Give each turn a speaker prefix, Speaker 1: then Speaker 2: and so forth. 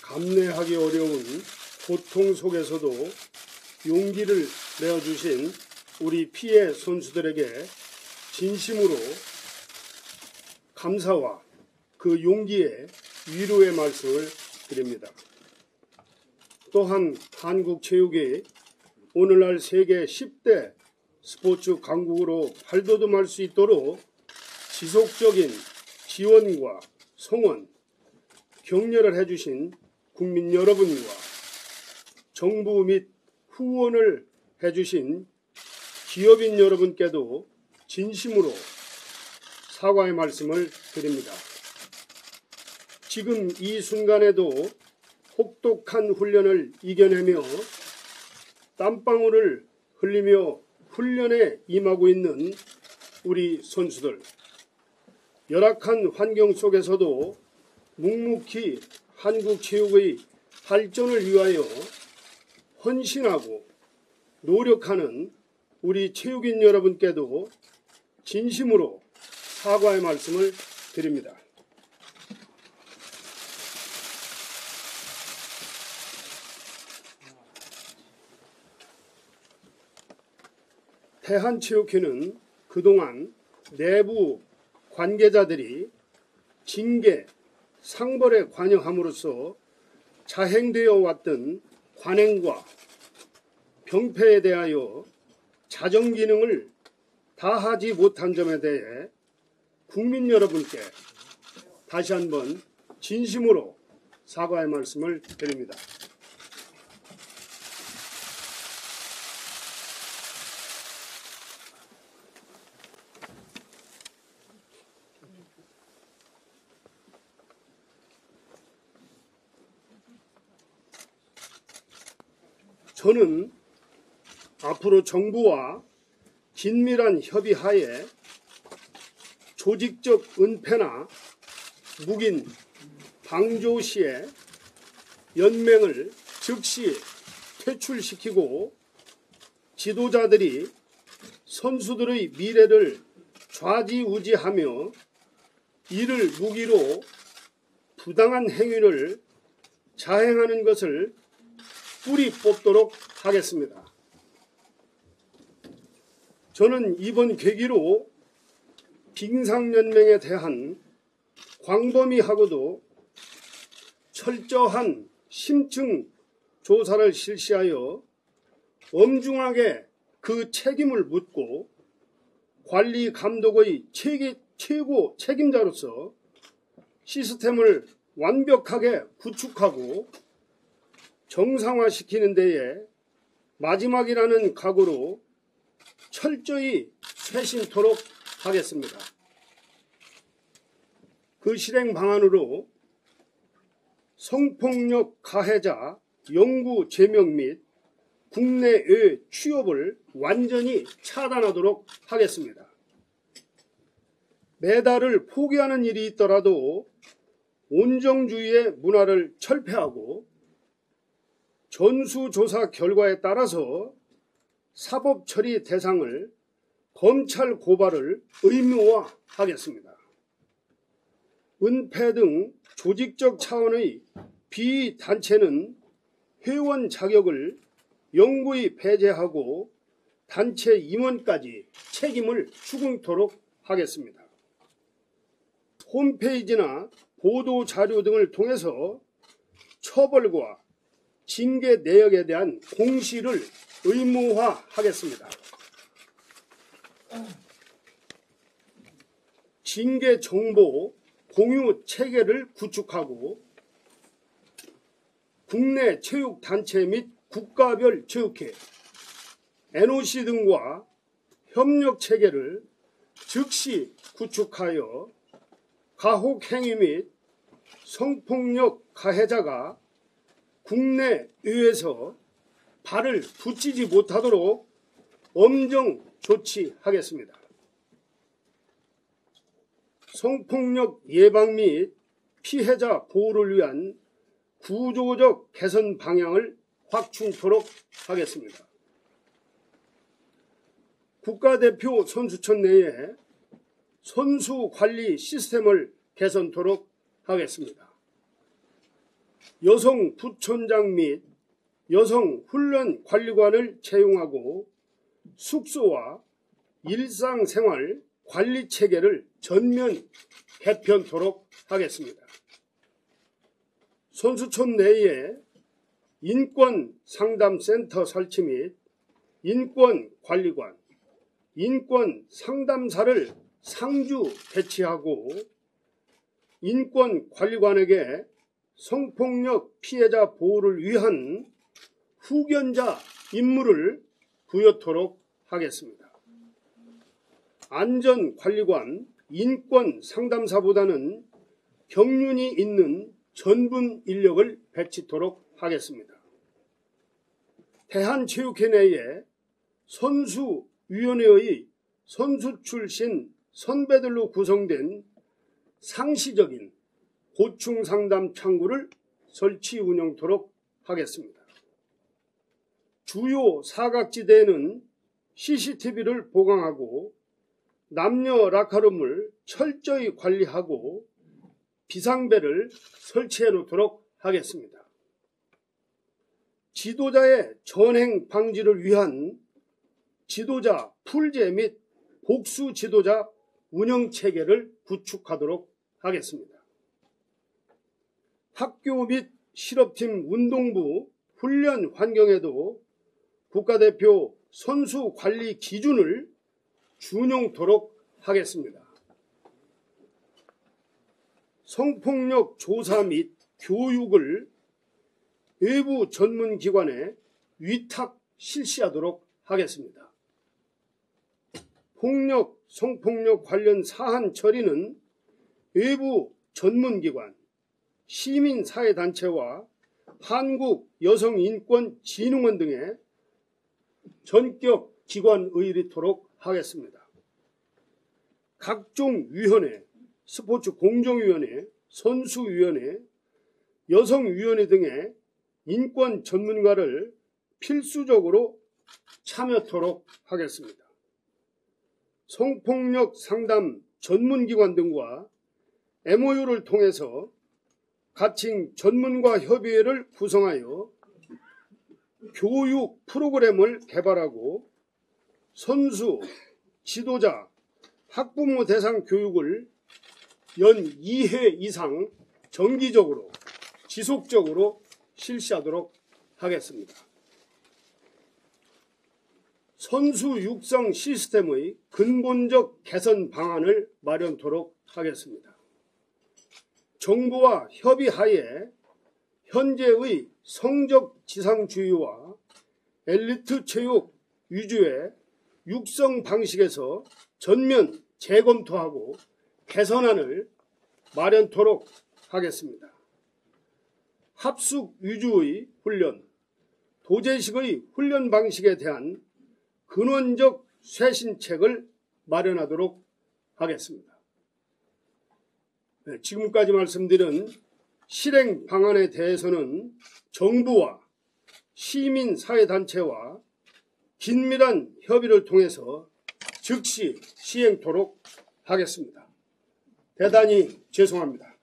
Speaker 1: 감내하기 어려운 고통 속에서도 용기를 내어주신 우리 피해 선수들에게 진심으로 감사와 그 용기에 위로의 말씀을 드립니다. 또한 한국 체육이 오늘날 세계 10대 스포츠 강국으로 발돋움할 수 있도록 지속적인 지원과 성원, 격려를 해주신 국민 여러분과 정부 및 후원을 해주신 기업인 여러분께도 진심으로 사과의 말씀을 드립니다. 지금 이 순간에도 혹독한 훈련을 이겨내며 땀방울을 흘리며 훈련에 임하고 있는 우리 선수들. 열악한 환경 속에서도 묵묵히 한국 체육의 발전을 위하여 헌신하고 노력하는 우리 체육인 여러분께도 진심으로 사과의 말씀을 드립니다. 대한체육회는 그동안 내부 관계자들이 징계, 상벌에 관여함으로써 자행되어 왔던 관행과 병폐에 대하여 자정 기능을 다하지 못한 점에 대해 국민 여러분께 다시 한번 진심으로 사과의 말씀을 드립니다. 저는 앞으로 정부와 긴밀한 협의하에 조직적 은폐나 묵인, 방조 시에 연맹을 즉시 퇴출시키고 지도자들이 선수들의 미래를 좌지우지하며 이를 무기로 부당한 행위를 자행하는 것을 뿌리 뽑도록 하겠습니다. 저는 이번 계기로 빙상연맹에 대한 광범위하고도 철저한 심층 조사를 실시하여 엄중하게 그 책임을 묻고 관리 감독의 최고 책임자로서 시스템을 완벽하게 구축하고 정상화시키는 데에 마지막이라는 각오로 철저히 쇄신토록 하겠습니다. 그 실행 방안으로 성폭력 가해자 영구 제명 및 국내외 취업을 완전히 차단하도록 하겠습니다. 메달을 포기하는 일이 있더라도 온정주의의 문화를 철폐하고 전수조사 결과에 따라서 사법 처리 대상을 검찰 고발을 의무화하겠습니다. 은폐 등 조직적 차원의 비단체는 회원 자격을 영구히 배제하고 단체 임원까지 책임을 추궁토록 하겠습니다. 홈페이지나 보도 자료 등을 통해서 처벌과 징계 내역에 대한 공시를 의무화하겠습니다. 징계 정보 공유 체계를 구축하고 국내 체육단체 및 국가별 체육회, NOC 등과 협력 체계를 즉시 구축하여 가혹 행위 및 성폭력 가해자가 국내의회에서 발을 붙이지 못하도록 엄정 조치하겠습니다. 성폭력 예방 및 피해자 보호를 위한 구조적 개선 방향을 확충토록 하겠습니다. 국가대표 선수촌 내에 선수 관리 시스템을 개선토록 하겠습니다. 여성 부촌장 및 여성 훈련 관리관을 채용하고 숙소와 일상생활 관리 체계를 전면 개편토록 하겠습니다. 선수촌 내에 인권 상담센터 설치 및 인권 관리관, 인권 상담사를 상주 배치하고 인권 관리관에게 성폭력 피해자 보호를 위한 후견자 임무를 부여토록 하겠습니다. 안전관리관, 인권 상담사보다는 경륜이 있는 전분 인력을 배치토록 하겠습니다. 대한체육회 내에 선수위원회의 선수 출신 선배들로 구성된 상시적인 고충 상담 창구를 설치 운영토록 하겠습니다. 주요 사각지대에는 CCTV를 보강하고 남녀 라카룸을 철저히 관리하고 비상배를 설치해 놓도록 하겠습니다. 지도자의 전행 방지를 위한 지도자 풀제 및 복수 지도자 운영 체계를 구축하도록 하겠습니다. 학교 및 실업팀 운동부 훈련 환경에도 국가대표 선수 관리 기준을 준용토록 하겠습니다. 성폭력 조사 및 교육을 외부 전문기관에 위탁 실시하도록 하겠습니다. 폭력, 성폭력 관련 사안 처리는 외부 전문기관, 시민사회단체와 한국여성인권진흥원 등의 전격 기관 의리토록 하겠습니다. 각종 위원회, 스포츠 공정위원회, 선수위원회, 여성위원회 등의 인권 전문가를 필수적으로 참여토록 하겠습니다. 성폭력 상담 전문기관 등과 MOU를 통해서 가칭 전문가 협의회를 구성하여 교육 프로그램을 개발하고 선수, 지도자, 학부모 대상 교육을 연 2회 이상 정기적으로 지속적으로 실시하도록 하겠습니다. 선수 육성 시스템의 근본적 개선 방안을 마련토록 하겠습니다. 정부와 협의하에 현재의 성적 지상주의와 엘리트 체육 위주의 육성 방식에서 전면 재검토하고 개선안을 마련토록 하겠습니다. 합숙 위주의 훈련, 도제식의 훈련 방식에 대한 근원적 쇄신책을 마련하도록 하겠습니다. 네, 지금까지 말씀드린 실행 방안에 대해서는 정부와 시민사회단체와 긴밀한 협의를 통해서 즉시 시행토록 하겠습니다. 대단히 죄송합니다.